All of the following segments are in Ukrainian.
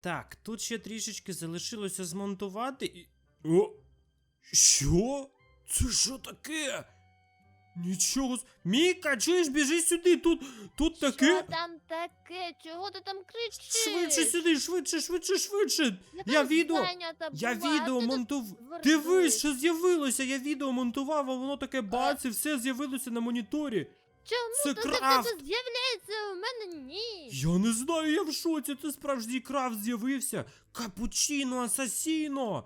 Так, тут ще трішечки залишилося змонтувати і. О! Що? Це що таке? Нічого. Міка, чуєш, біжи сюди, тут, тут таке. Що там таке? Чого ти там кричиш? Швидше сюди, швидше, швидше, швидше. Я, Я відео- Я відео монтував. Дивись, що з'явилося. Я відео монтував, а воно таке бац, і все з'явилося на моніторі. Чому Це крафт. тут з'являється? У мене ні. Я не знаю, я в шоці. Це справжній крафт з'явився. Капучино асасіно.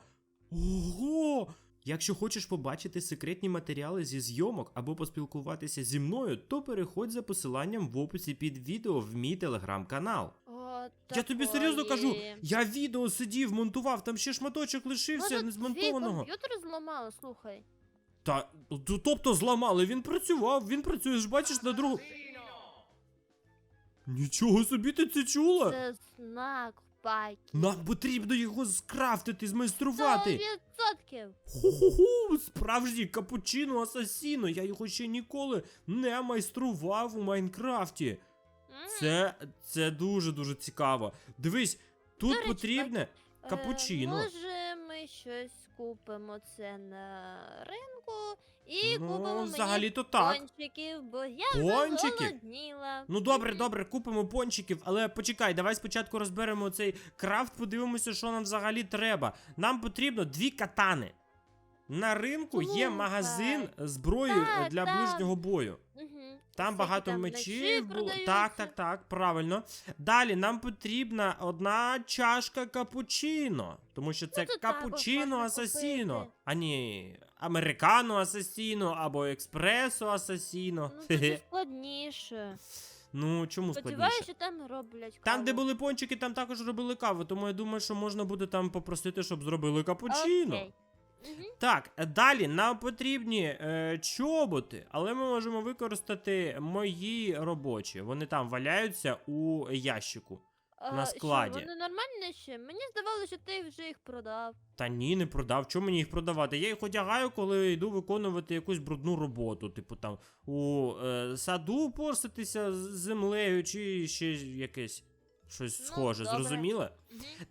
Ого! Якщо хочеш побачити секретні матеріали зі зйомок або поспілкуватися зі мною, то переходь за посиланням в описі під відео в мій телеграм-канал. Я тобі серйозно кажу, я відео сидів, монтував, там ще шматочок лишився Може, незмонтованого. Твій комп'ютер зламали, слухай. Та тобто зламали, він працював, він працює, ж бачиш на другу. Нічого собі ти це чула? Це знак пакі. Нам потрібно його скрафтити, змайструвати. Сто відсотків. Ху-ху-ху, справжній капучино асасіно. Я його ще ніколи не майстрував у Майнкрафті. Це, це дуже дуже цікаво. Дивись, тут речі, потрібне е, капучино. Може, ми щось купимо це на ринку і Ну, купимо мені взагалі-то так. пончиків, бо я Пончиків? вже голодніла. Ну добре, добре, купимо пончиків, але почекай, давай спочатку розберемо цей крафт, подивимося, що нам взагалі треба. Нам потрібно дві катани. На ринку є Слухай. магазин зброї е, Так, для так. ближнього бою. Мгм. Там багато там мечів мечі Так, так, так, правильно. Далі нам потрібна одна чашка капучино. Тому що це Ну, капучино асасіно. А ні, американо асасіно або експресо асасіно. Ну, це складніше. Ну, чому складніше? Сподіваюся, що там роблять Там, де були пончики, там також робили каву, тому я думаю, що можна буде там попросити, щоб зробили капучино. Окей. Так, е, далі нам потрібні е, чоботи, але ми можемо використати мої робочі. Вони там валяються у ящику. А, складі. Що, вони нормальні ще? Мені здавалося, що ти вже їх продав. Та ні, не продав. Чому мені їх продавати? Я їх одягаю, коли йду виконувати якусь брудну роботу. Типу там у е, саду порситися з землею, чи ще якесь щось Ну, схоже, добре. зрозуміло?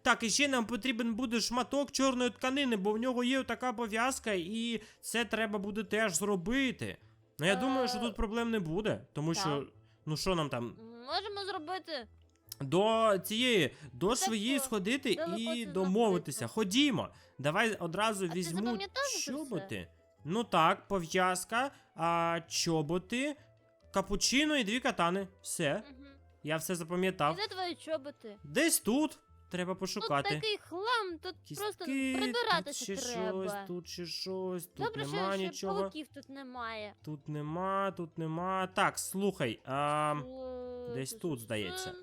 Так, і ще нам потрібен буде шматок чорної тканини, бо в нього є така пов'язка, і це треба буде теж зробити. Ну я думаю, що Е, тут проблем не буде, тому що. Ну що нам там? Можемо зробити. До цієї, до так що, сходити і домовитися. Ходімо. Давай одразу ти візьму чоботи. Ну так, пов'язка, а, чоботи, капучино і дві катани. Все, Мгм. Я все І запам'ятав. де твої чоботи? Десь тут. Треба Тут пошукати. такий хлам, тут просто Кістки, тут ще треба. щось, тут ще щось, тут Добре, нема що ще нічого. пауків тут немає. Тут нема, тут нема. Так, слухай, а, О, десь тут, здається.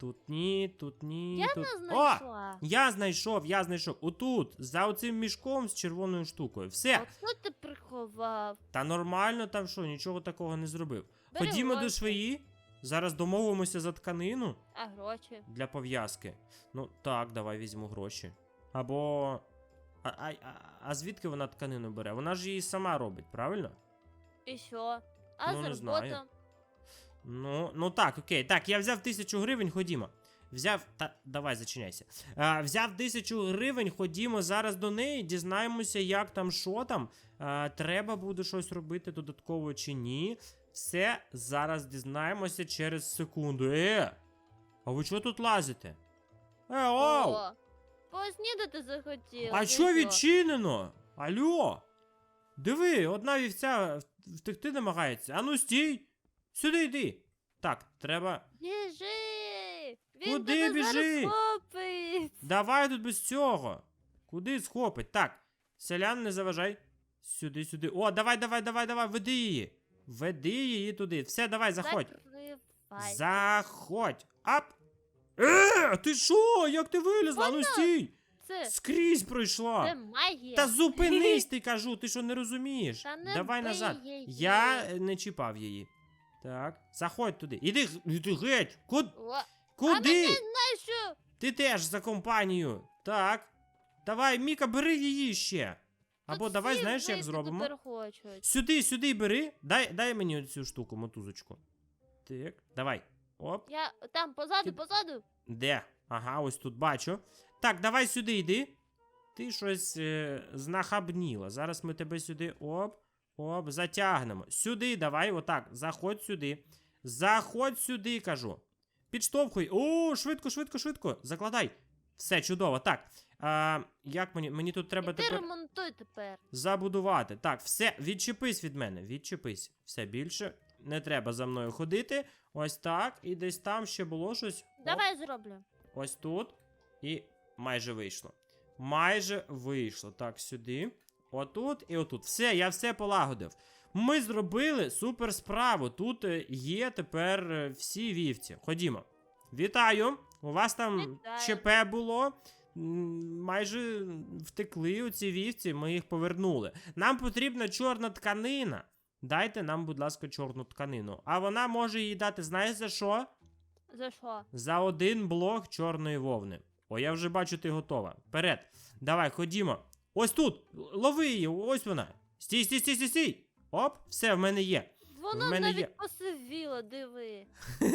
тут ні, тут ні. Я тут... не О! Я знайшов, я знайшов. Отут, за оцим мішком з червоною штукою. Все. Оце ти приховав. Та нормально там що, нічого такого не зробив. Бери Ходімо до швеї. Зараз домовимося за тканину А гроші? для пов'язки. Ну так, давай візьму гроші. Або. А, а, а, звідки вона тканину бере? Вона ж її сама робить, правильно? І що? А Ну, не знаю. Ну, ну так, окей. Так, я взяв тисячу гривень, ходімо. Взяв. Та давай зачиняйся. А, взяв тисячу гривень, ходімо зараз до неї, дізнаємося, як там, що там. А, треба буде щось робити додатково чи ні. Все зараз дізнаємося через секунду. Е! А ви чого тут лазите? Е, оу! О, поснідати захотіла. А що відчинено? Алло? Диви, одна вівця втекти намагається. Ану стій! Сюди йди. Так, треба. Біжи! Він Куди тебе біжи? зараз схопить. Давай тут без цього. Куди схопить? Так, селян, не заважай. Сюди, сюди. О, давай, давай, давай, давай, веди її. Веди її туди. Все, давай, заходь. Закривай. Заходь. Ап. Е, ти що? Як ти вилізла? Ну Вона- стій! Це, Скрізь пройшла. це магія. Та зупинись, ти кажу, ти що не розумієш? Та не Давай бий назад. її. Я е, не чіпав її. Так, заходь туди. Іди, г- іди геть. Куд... О, А Куди? мене знаєш що? Ти теж за компанію. Так. Давай, Міка, бери її ще. Або Тут давай, всі знаєш, як зробимо? Тепер хочуть. Сюди, сюди бери. Дай, дай мені цю штуку, мотузочку. Так, давай. Оп. Я там позаду, Ти- позаду. Де? Ага, ось тут бачу. Так, давай сюди йди. Ти щось е, знахабніла. Зараз ми тебе сюди оп, оп, затягнемо. Сюди, давай, отак. Заходь сюди. Заходь сюди, кажу. Підштовхуй. О, швидко, швидко, швидко. Закладай. Все, чудово. Так. А, як мені? Мені тут треба І ти тепер ремонтуй тепер. забудувати. Так, все, відчепись від мене. Відчепись. Все більше. Не треба за мною ходити. Ось так. І десь там ще було щось. Оп. Давай зроблю. Ось тут. І майже вийшло. Майже вийшло. Так, сюди. Отут і отут. Все, я все полагодив. Ми зробили супер справу. Тут е, є тепер е, всі вівці. Ходімо. Вітаю! У вас там Вітаю. ЧП було. Майже втекли оці вівці, ми їх повернули. Нам потрібна чорна тканина. Дайте нам, будь ласка, чорну тканину. А вона може їй дати, знаєш за що? За що? За один блок чорної вовни. О, я вже бачу, ти готова. Вперед. Давай, ходімо. Ось тут. Лови її, ось вона. Стій, стій, стій, стій, стій. Оп, все, в мене є. Воно мене навіть є. посивіло, диви.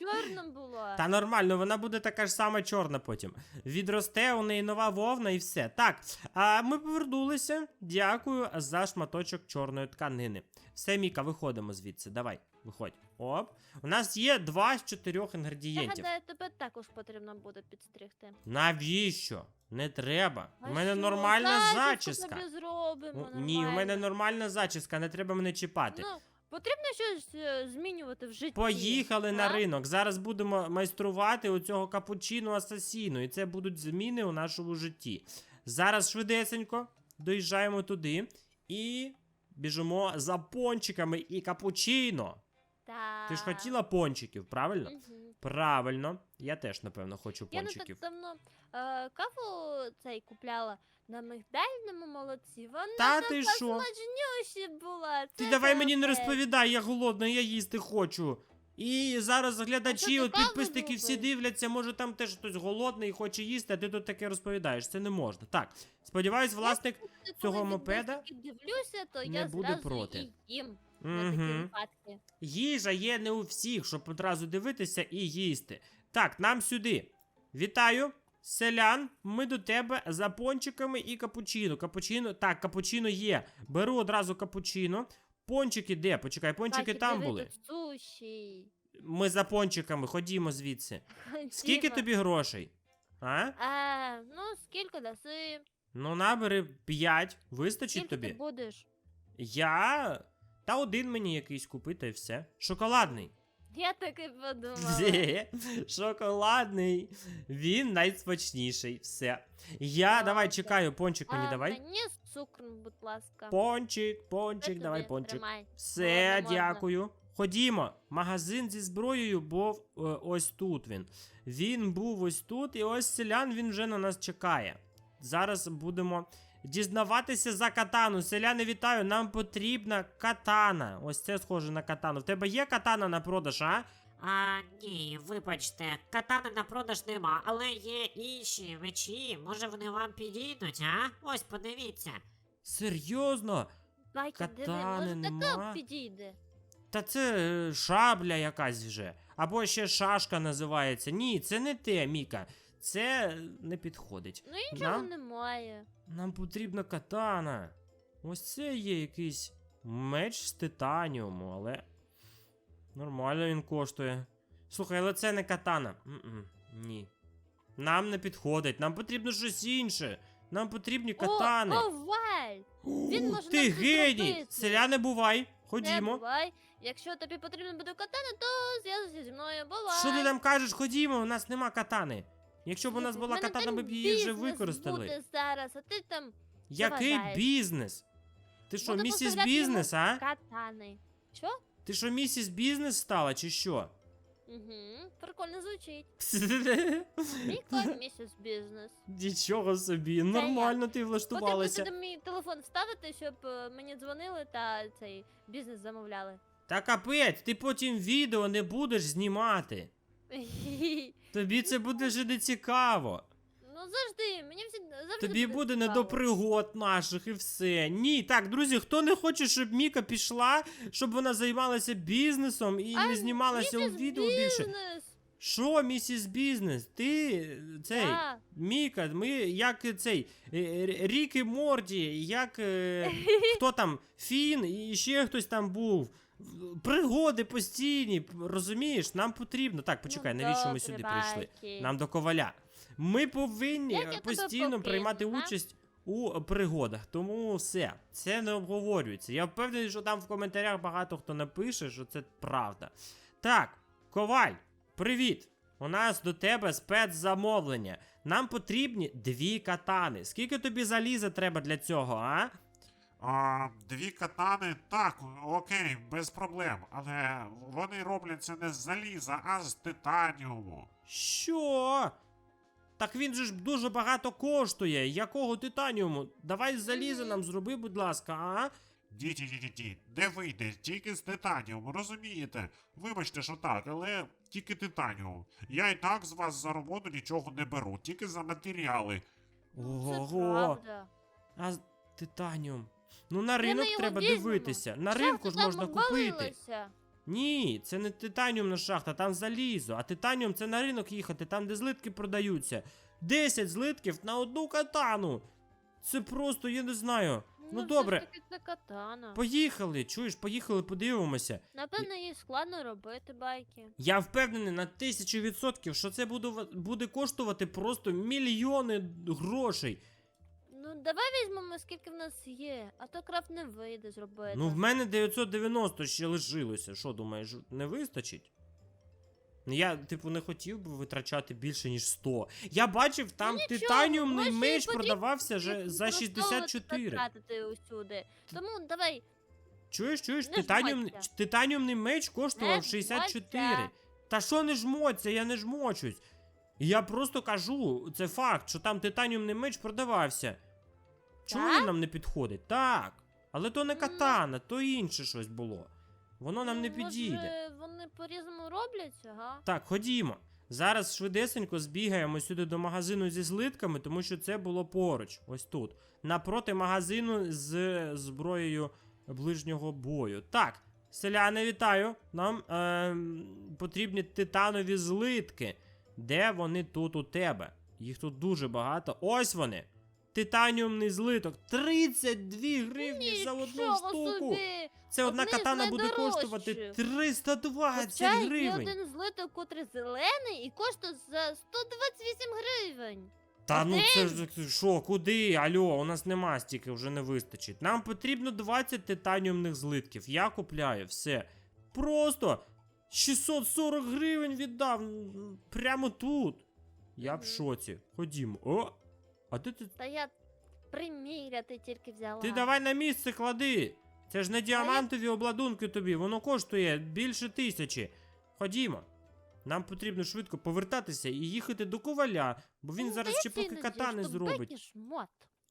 Чорним було. Та нормально, вона буде така ж сама чорна потім. Відросте у неї нова вовна і все. Так, а ми повернулися. Дякую за шматочок чорної тканини. Все, Міка, виходимо звідси. Давай, виходь. Оп. У нас є два з чотирьох Я інгредієнтів. гадаю, тебе також потрібно буде підстригти. Навіщо? Не треба. А У мене що? нормальна Зачіску зачіска. тобі зробимо. Ні, у мене нормально. нормальна зачіска, не треба мене чіпати. Ну, потрібно щось е, змінювати в житті. Поїхали на ринок. Зараз будемо майструвати у цього капучино асасіну, і це будуть зміни у нашому житті. Зараз швидесенько доїжджаємо туди і біжимо за пончиками і капучино. Так. Ти ж хотіла пончиків, правильно? Мгм. Правильно. Я теж, напевно, хочу Я не пончиків. так давно е, каву цей купляла на мигдальному молоці. Вона Та така ти що? смачнюща була. Ти це давай мені не капець. розповідай, я голодний, я їсти хочу. І зараз глядачі, ти от каву підписники всі любиш? дивляться, може там теж хтось голодний і хоче їсти, а ти тут таке розповідаєш. Це не можна. Так, сподіваюсь, власник. Коли цього мопеда дивлюся, то не я буде зразу проти. і їм на такі Угу. випадки. Їжа є не у всіх, щоб одразу дивитися і їсти. Так, нам сюди. Вітаю, селян. Ми до тебе за пончиками і капучино. Капучино. Так, капучино є. Беру одразу капучино. Пончики де? Почекай, пончики Бачиш, там були. тут Суші. Ми за пончиками, ходімо звідси. Скільки Ходімо. тобі грошей? А? А, ну, скільки даси? Ну, набери 5. Вистачить Скільки тобі? ти будеш? Я. Та один мені якийсь купи, та й все. Шоколадний. Я так і подумала. Шоколадний. Він найсмачніший. Все. Я давай чекаю, пончик мені а давай. Мені з цукром, будь ласка. Пончик, Ось пончик, давай тобі, пончик. тримай. Все, Можна, можна. дякую. Ходімо. Магазин зі зброєю був е, ось тут він. Він був ось тут, і ось селян він вже на нас чекає. Зараз будемо дізнаватися за катану. Селяни, вітаю, нам потрібна катана. Ось це схоже на катану. В тебе є катана на продаж, а? А, ні, вибачте, катани на продаж нема, але є інші мечі. Може вони вам підійдуть, а? Ось подивіться. Серйозно? Бачиш, диви, Катани може нема. така підійде. Та це е, шабля якась вже. Або ще шашка називається. Ні, це не те, Міка. Це не підходить. Ну іншого Нам? немає. Нам потрібна катана. Ось це є якийсь меч з титаніуму, але. Нормально він коштує. Слухай, але це не катана. М-м, ні. Нам не підходить, нам потрібно щось інше. Нам потрібні катани. О, оваль! він може Ти нам це геній! зробити. Селяне, бувай! Не Ходімо. бувай. Якщо тобі потрібно буде катана, то зв'язуйся зі мною, бувай. Що ти нам кажеш? Ходімо, у нас нема катани. Якщо б у нас була катана, ми б її вже використали. Зараз, а ти там Який вважаєш? бізнес? Ти що, Буду місіс поставляти йому бізнес, а? катани. Що? Ти що, місіс бізнес стала, чи що? Угу, прикольно звучить. Кот бізнес. Нічого собі, нормально ти Потрібно влаштувалася. сюди мій телефон вставити, щоб е, мені дзвонили та цей бізнес замовляли. Та капець, ти потім відео не будеш знімати. Тобі це буде вже не цікаво. Ну завжди, мені всі завжди Тобі буде не до пригод наших і все. Ні, так, друзі, хто не хоче, щоб Міка пішла, щоб вона займалася бізнесом і А, не знімалася у місяць відео більше. бізнес. Що, місіс Бізнес? Ти е, цей. Так. Міка, ми як е, цей е, Р- Рік і Морді, як е, хто там, Фін і ще хтось там був. Пригоди постійні, розумієш? Нам потрібно. Так, почекай, Ну, навіщо ми сюди прийшли? Нам до коваля. Ми повинні постійно приймати участь у пригодах. Тому все, це не обговорюється. Я впевнений, що там в коментарях багато хто напише, що це правда. Так, коваль, привіт! У нас до тебе спецзамовлення. Нам потрібні дві катани. Скільки тобі заліза треба для цього, а? А, дві катани, так, окей, без проблем. Але вони робляться не з заліза, а з титаніуму. Що? Так він же ж дуже багато коштує. Якого титаніуму? Давай заліза Мгм. нам зроби, будь ласка, а? Ді-ді-ді-ді, не вийде, тільки з титаніуму, розумієте? Вибачте, що так, але тільки титаніум. Я і так з вас за роботу нічого не беру, тільки за матеріали. Ну, Це Ого. правда. А з- титаніум. Ну на ринок його треба візьмемо? дивитися. На Шахта ринку ж там можна купити. обвалилася. Ні, це не титаніумна шахта, там залізо. А титаніум це на ринок їхати, там де злитки продаються. 10 злитків на одну катану. Це просто, я не знаю. Ну, все ж добре. таки це катана. Поїхали, чуєш, поїхали, подивимося. Напевно, її складно робити байки. Я впевнений на тисячу відсотків, що це буде, буде коштувати просто мільйони грошей. Ну, давай візьмемо, скільки в нас є, а то крафт не вийде зробити. Ну, в мене 990 ще лишилося. Що думаєш, не вистачить? Ну, Я, типу, не хотів би витрачати більше, ніж 100. Я бачив, там Ну, нічого, титаніумний меч потрібно продавався вже за 64. тратити усюди. Тому давай. Чуєш, чуєш, Не титаніумний, жмоться. титаніумний меч коштував Не 64. жмоться. Та що не жмоться, я не жмочусь. Я просто кажу, це факт, що там титаніумний меч продавався. Чому він нам не підходить? Так. Але то не катана, то інше щось було. Воно нам не ну, підійде. Може, вони по-різному робляться, га? Так, ходімо. Зараз швидесенько збігаємо сюди до магазину зі злитками, тому що це було поруч, ось тут. Напроти магазину з зброєю ближнього бою. Так, селяни, вітаю. Нам ем, потрібні титанові злитки. Де вони тут у тебе? Їх тут дуже багато. Ось вони. Титаніумний злиток. 32 гривні за одну штуку. собі! Це одна з катана буде коштувати найдорожчих. 320 Хоча є гривень. один злиток, котрий зелений і коштує за 128 гривень. Та ну це ж що, куди? Альо, у нас нема стільки, вже не вистачить. Нам потрібно 20 титаніумних злитків. Я купляю все. Просто 640 гривень віддав. Прямо тут. Я в шоці. Ходімо. О! А ти, ти, Та я приміряти тільки взяла. ти давай на місце клади. Це ж не діамантові обладунки тобі, воно коштує більше тисячі. Ходімо. Нам потрібно швидко повертатися і їхати до коваля, бо він Ну, зараз ще поки іноді, катани зробить.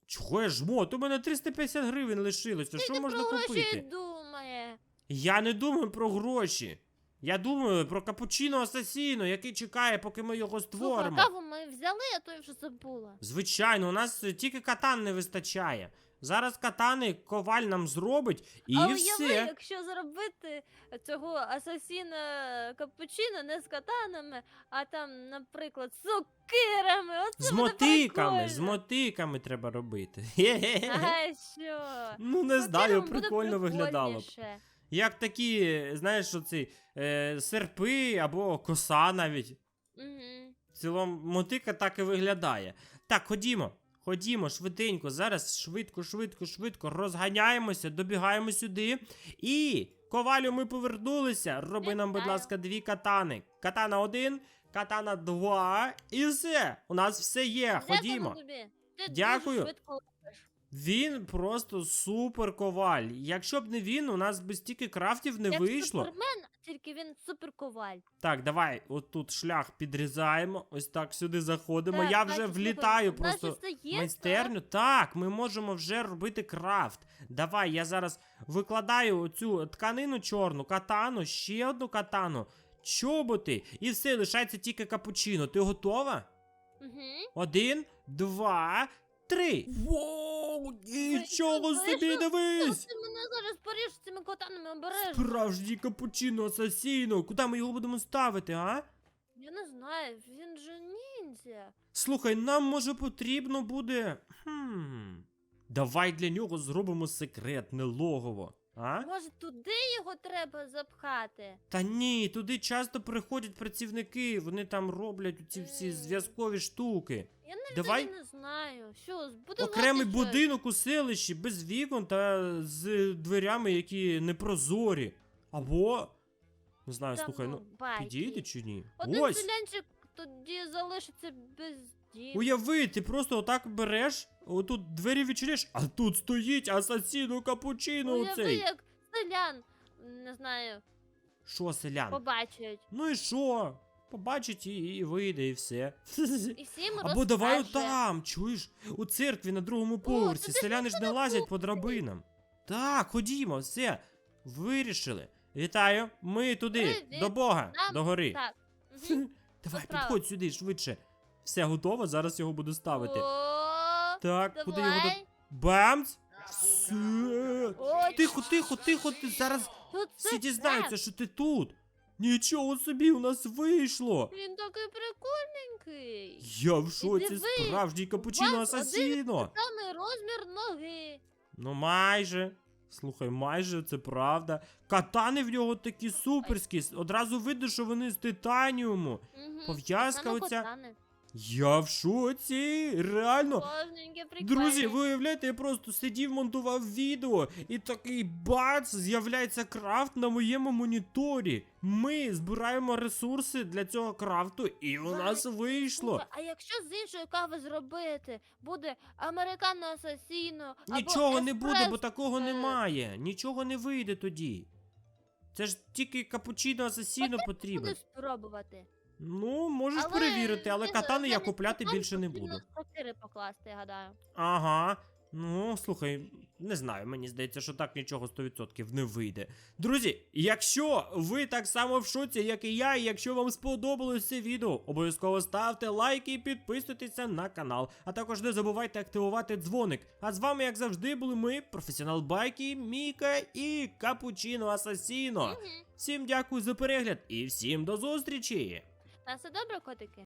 Чого я жмот? У мене 350 гривень лишилося. Що можна купити? думає. Я не думаю про гроші. Я думаю про капучино асасіно, який чекає, поки ми його Слухай, створимо. каву ми взяли, а то я вже забула. Звичайно, у нас е, тільки катан не вистачає. Зараз катани коваль нам зробить і а уяви, все. якщо зробити цього асасіна капучино не з катанами, а там, наприклад, з сокирами. Оце З буде мотиками, з прикольно. мотиками треба робити. Хе-хе-хе. А що? Ну не З знаю, буде прикольно виглядало б. прикольніше. Як такі, знаєш, оці е, серпи або коса навіть. Мгм. В цілому мотика так і виглядає. Так, ходімо. Ходімо швиденько. Зараз швидко, швидко, швидко розганяємося, добігаємо сюди. І ковалю ми повернулися. Роби нам, будь ласка, дві катани. Катана один, катана два. І все. У нас все є. Ходімо. Дякую Він просто супер коваль. Якщо б не він, у нас би стільки крафтів не Як вийшло. Супермен, тільки він суперковаль. Так, давай, отут шлях підрізаємо. Ось так сюди заходимо. Так, Я вже Катя, влітаю нас просто. все є, Майстерню, так, ми можемо вже робити крафт. Давай, я зараз викладаю оцю тканину чорну, катану, ще одну катану, чоботи, і все, лишається тільки капучино. Ти готова? Угу. Один, два, три. Воу, нічого собі дивись! Ти мене зараз поріж цими котанами обережно. Справжній капучино асасіно. Куди ми його будемо ставити, а? Я не знаю, він же ніндзя. Слухай, нам може потрібно буде. Хм. Давай для нього зробимо секретне логово. А? Може, туди його треба запхати? Та ні, туди часто приходять працівники, вони там роблять ці всі зв'язкові штуки. Я навіть Давай не знаю. Що, збудувати окремий щось? будинок у селищі без вікон та з дверями, які непрозорі. Або. Не знаю, Та слухай, ну байки. підійде чи ні? Один Ось! селянчик тоді залишиться без. Уяви, ти просто отак береш, отут двері відчиняєш, а тут стоїть асасіно капучино Уяви, оцей. як селян, не знаю, Що, селян? побачать. Ну і що? Побачить і, і вийде, і все. І всім Або давай розкаже. отам, чуєш? У церкві на другому поверсі. ж Селяни ж не лазять по драбинам. Так, ходімо, все. Вирішили. Вітаю, ми туди, Привіт. до Бога, Нам- до гори. Так. Мгм. Давай, підходь сюди швидше. Все готово, зараз його буду ставити. О, Так, куди його до. давай. Бамц! Все. Тихо, тихо, тихо, ти зараз тут всі це дізнаються, що ти тут. Нічого собі, у нас вийшло. Він такий прикольненький. Я в шоці, диви, справжній капучино асасіно. Саме розмір ноги. Ну майже. Слухай, майже це правда. Катани в нього такі суперські. Одразу видно, що вони з титаніуму. Мгм. Пов'язка оця. Я в шоці. Реально. Друзі, ви уявляєте, я просто сидів, монтував відео, і такий бац, з'являється крафт на моєму моніторі. Ми збираємо ресурси для цього крафту, і у нас вийшло. А якщо з іншої кави зробити, буде американо асасіно. Нічого не буде, бо такого немає. Нічого не вийде тоді. Це ж тільки капучино асасіно потрібен. Буду спробувати. Ну, можеш Але перевірити, але він- катани я замість купляти катан більше не потрібно буду. Чотири покласти, я гадаю. Ага. Ну, слухай, не знаю, мені здається, що так нічого 100% не вийде. Друзі, якщо ви так само в шоці, як і я, і якщо вам сподобалось це відео, обов'язково ставте лайки і підписуйтеся на канал. А також не забувайте активувати дзвоник. А з вами, як завжди, були ми, професіонал Байки, Міка і Капучино Асасіно. Мгм. Всім дякую за перегляд і всім до зустрічі! На все добре, котики?